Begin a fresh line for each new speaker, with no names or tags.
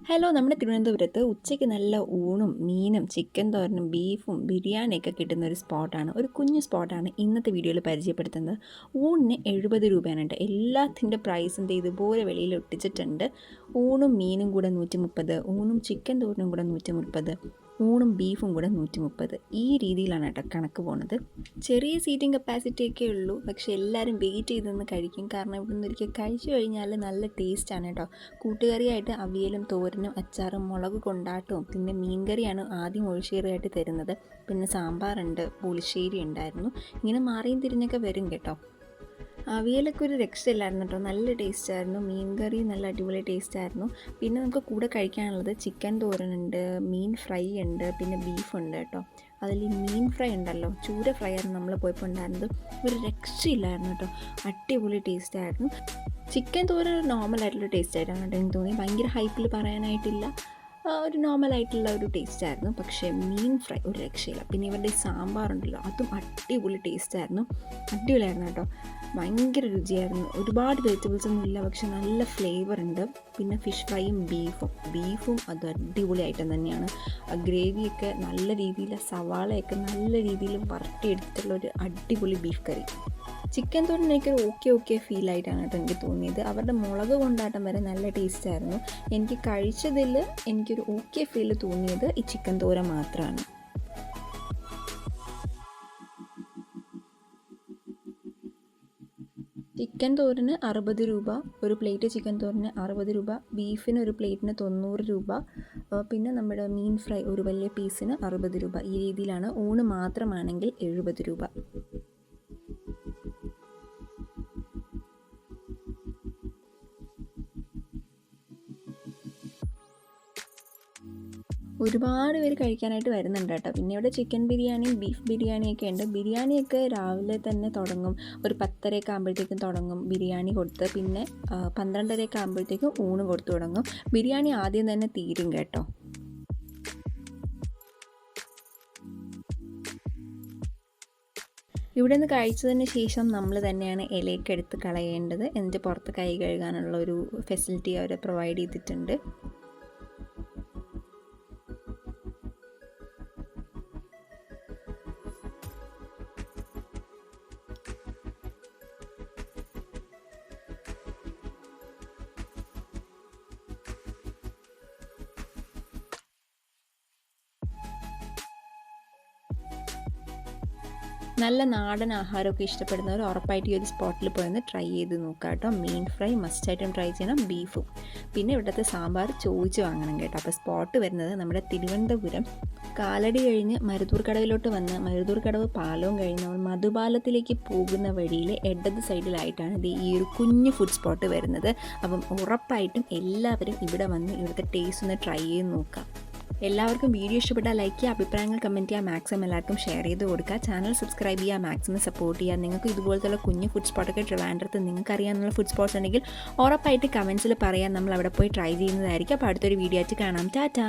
Hello നമ്മുടെ തിരുവനന്തപുരത്ത് ഉച്ചയ്ക്ക് നല്ല ഊണും മീനും ചിക്കൻ തോരനും ബീഫും ബിരിയാണിയൊക്കെ കിട്ടുന്ന ഒരു സ്പോട്ടാണ്. ഒരു കുഞ്ഞു സ്പോട്ടാണ് ഇന്നത്തെ വീഡിയോയിൽ പരിചയപ്പെടുത്തുന്നത്. ഊണിന് എഴുപത് രൂപയാണ് കേട്ടോ എല്ലാത്തിന്റെ പ്രൈസും ഇതുപോലെ വെളിയിൽ ഒട്ടിച്ചിട്ടുണ്ട്. ഊണും മീനും കൂടെ നൂറ്റി മുപ്പത് ഊണും ചിക്കൻ തോരനും കൂടെ നൂറ്റി മുപ്പത് ഊണും ബീഫും കൂടെ നൂറ്റി മുപ്പത് ഈ രീതിയിലാണ് കേട്ടോ കണക്ക് പോണത്. ചെറിയ സീറ്റിംഗ് കപ്പാസിറ്റി ഒക്കെ ഉള്ളൂ. പക്ഷേ എല്ലാവരും വെയിറ്റ് ചെയ്ത് നിന്ന് കഴിക്കും. കാരണം ഇവിടെ നിന്ന് ഒരിക്കൽ കഴിച്ചു കഴിഞ്ഞാൽ നല്ല ടേസ്റ്റാണ് കേട്ടോ കൂട്ടുകറിയായിട്ട് അവിയലും തോരനും അച്ചാറും മുളക് കൊണ്ടാട്ടവും പിന്നെ മീൻകറിയാണ് ആദ്യം ഒഴിശേറിയായിട്ട് തരുന്നത്. പിന്നെ സാമ്പാറുണ്ട് പുളിശ്ശേരി ഉണ്ടായിരുന്നു. ഇങ്ങനെ മാറിയും തിരിഞ്ഞൊക്കെ വരും കേട്ടോ. അവിയലൊക്കെ ഒരു രക്ഷയില്ലായിരുന്നു കേട്ടോ. നല്ല ടേസ്റ്റ് ആയിരുന്നു. മീൻ കറി നല്ല അടിപൊളി ടേസ്റ്റ് ആയിരുന്നു. പിന്നെ നമുക്ക് കൂടെ കഴിക്കാനുള്ളത് ചിക്കൻ തോരനുണ്ട് മീൻ ഫ്രൈ ഉണ്ട് പിന്നെ ബീഫ് ഉണ്ട് കേട്ടോ. അതിൽ ഈ മീൻ ഫ്രൈ ഉണ്ടല്ലോ ചൂര ഫ്രൈ ആയിരുന്നു നമ്മൾ പോയപ്പോൾ ഉണ്ടായിരുന്നത്. ഒരു രക്ഷയില്ലായിരുന്നു കേട്ടോ. അടിപൊളി ടേസ്റ്റ് ആയിരുന്നു. ചിക്കൻ തോരൻ ഒരു നോർമൽ ആയിട്ടുള്ള ടേസ്റ്റ് ആയിരുന്നു കേട്ടോ എനിക്ക് തോന്നി ഭയങ്കര ഹൈപ്പിൽ പറയാനായിട്ടില്ല. ഒരു നോർമൽ ആയിട്ടുള്ള ഒരു ടേസ്റ്റ് ആയിരുന്നു. പക്ഷേ മീൻ ഫ്രൈ ഒരു രക്ഷയില്ല. പിന്നെ ഇവരുടെ സാമ്പാറുണ്ടല്ലോ അതും അടിപൊളി ടേസ്റ്റ് ആയിരുന്നു. അടിപൊളിയായിരുന്നു കേട്ടോ. ഭയങ്കര രുചിയായിരുന്നു. ഒരുപാട് വെജിറ്റബിൾസ് ഒന്നും ഇല്ല പക്ഷെ നല്ല ഫ്ലേവർ ഉണ്ട്. പിന്നെ ഫിഷ് ഫ്രൈയും ബീഫും ബീഫും അത് അടിപൊളി ഐറ്റം തന്നെയാണ്. ആ ഗ്രേവിയൊക്കെ നല്ല രീതിയിൽ സവാളയൊക്കെ നല്ല രീതിയിൽ വരട്ടിയെടുത്തിട്ടുള്ള ഒരു അടിപൊളി ബീഫ് കറി ചിക്കൻ തോരൻ എനിക്കൊരു ഓക്കെ ഓക്കെ ഫീൽ ആയിട്ടാണ് കേട്ടോ എനിക്ക് തോന്നിയത്. അവരുടെ മുളക് കൊണ്ടാട്ടം വരെ നല്ല ടേസ്റ്റ് ആയിരുന്നു. എനിക്ക് കഴിച്ചതിൽ എനിക്കൊരു ഓക്കെ ഫീൽ തോന്നിയത് ഈ ചിക്കൻ തോര മാത്രമാണ് ചിക്കൻ തോരന് അറുപത് രൂപ ഒരു പ്ലേറ്റ് ചിക്കൻ തോരന് അറുപത് രൂപ ബീഫിന് ഒരു പ്ലേറ്റിന് തൊണ്ണൂറ് രൂപ പിന്നെ നമ്മുടെ മീൻ ഫ്രൈ ഒരു വലിയ പീസിന് അറുപത് രൂപ. ഈ രീതിയിലാണ് ഊണ് മാത്രമാണെങ്കിൽ എഴുപത് രൂപ. ഒരുപാട് പേര് കഴിക്കാനായിട്ട് വരുന്നുണ്ട് കേട്ടോ. പിന്നെ ഇവിടെ ചിക്കൻ ബിരിയാണിയും ബീഫ് ബിരിയാണിയൊക്കെ ഉണ്ട്. ബിരിയാണിയൊക്കെ രാവിലെ തന്നെ തുടങ്ങും. ഒരു പത്തരയൊക്കെ ആകുമ്പോഴത്തേക്കും തുടങ്ങും ബിരിയാണി കൊടുത്ത്. പിന്നെ പന്ത്രണ്ടരയൊക്കെ ആകുമ്പോഴത്തേക്കും ഊണ് കൊടുത്തു തുടങ്ങും. ബിരിയാണി ആദ്യം തന്നെ തീരും കേട്ടോ. ഇവിടെ നിന്ന് കഴിച്ചതിന് ശേഷം നമ്മൾ തന്നെയാണ് ഇലയൊക്കെ എടുത്ത് കളയേണ്ടത്. എന്നിട്ട് പുറത്ത് കൈ കഴുകാനുള്ള ഒരു ഫെസിലിറ്റി അവർ പ്രൊവൈഡ് ചെയ്തിട്ടുണ്ട്. നല്ല നാടൻ ആഹാരമൊക്കെ ഇഷ്ടപ്പെടുന്നവർ ഉറപ്പായിട്ട് ഈ ഒരു സ്പോട്ടിൽ പോയി ഒന്ന് ട്രൈ ചെയ്ത് നോക്കാം കേട്ടോ. മീൻ ഫ്രൈ മസ്റ്റായിട്ടും ട്രൈ ചെയ്യണം. ബീഫും. പിന്നെ ഇവിടുത്തെ സാമ്പാർ ചോദിച്ച് വാങ്ങണം കേട്ടോ. അപ്പോൾ സ്പോട്ട് വരുന്നത് നമ്മുടെ തിരുവനന്തപുരം. കാലടി കഴിഞ്ഞ് മരുതൂർ കടവിലോട്ട് വന്ന് മരുതൂർ കടവ് പാലവും കഴിഞ്ഞ് നമ്മൾ മധുപാലത്തിലേക്ക് പോകുന്ന വഴിയിൽ ഇടത് സൈഡിലായിട്ടാണ് ഇത് ഈ ഒരു കുഞ്ഞു ഫുഡ് സ്പോട്ട് വരുന്നത്. അപ്പം ഉറപ്പായിട്ടും എല്ലാവരും ഇവിടെ വന്ന് ഇവിടുത്തെ ടേസ്റ്റ് ഒന്ന് ട്രൈ ചെയ്ത് നോക്കാം. എല്ലാവർക്കും വീഡിയോ ഇഷ്ടപ്പെട്ടാൽ ലൈക്ക് ചെയ്യുക അഭിപ്രായങ്ങൾ കമന്റ് ചെയ്യുക മാക്സിമം എല്ലാവർക്കും ഷെയർ ചെയ്ത് കൊടുക്കുക. ചാനൽ സബ്സ്ക്രൈബ് ചെയ്യുക മാക്സിമം സപ്പോർട്ട് ചെയ്യുക. നിങ്ങൾക്ക് ഇതുപോലത്തുള്ള കുഞ്ഞു ഫുഡ് സ്പോട്ടൊക്കെ ട്രിവാൻഡ്രത്ത് നിങ്ങൾക്ക് അറിയാവുന്ന ഫുഡ് സ്പോട്ട്സ് ഉണ്ടെങ്കിൽ ഉറപ്പായിട്ട് കമൻസിൽ പറയാൻ നമ്മൾ അവിടെ പോയി ട്രൈ ചെയ്യുന്നതായിരിക്കും. അപ്പോൾ അടുത്തൊരു വീഡിയോ ആയിട്ട് കാണാം. ടാറ്റാ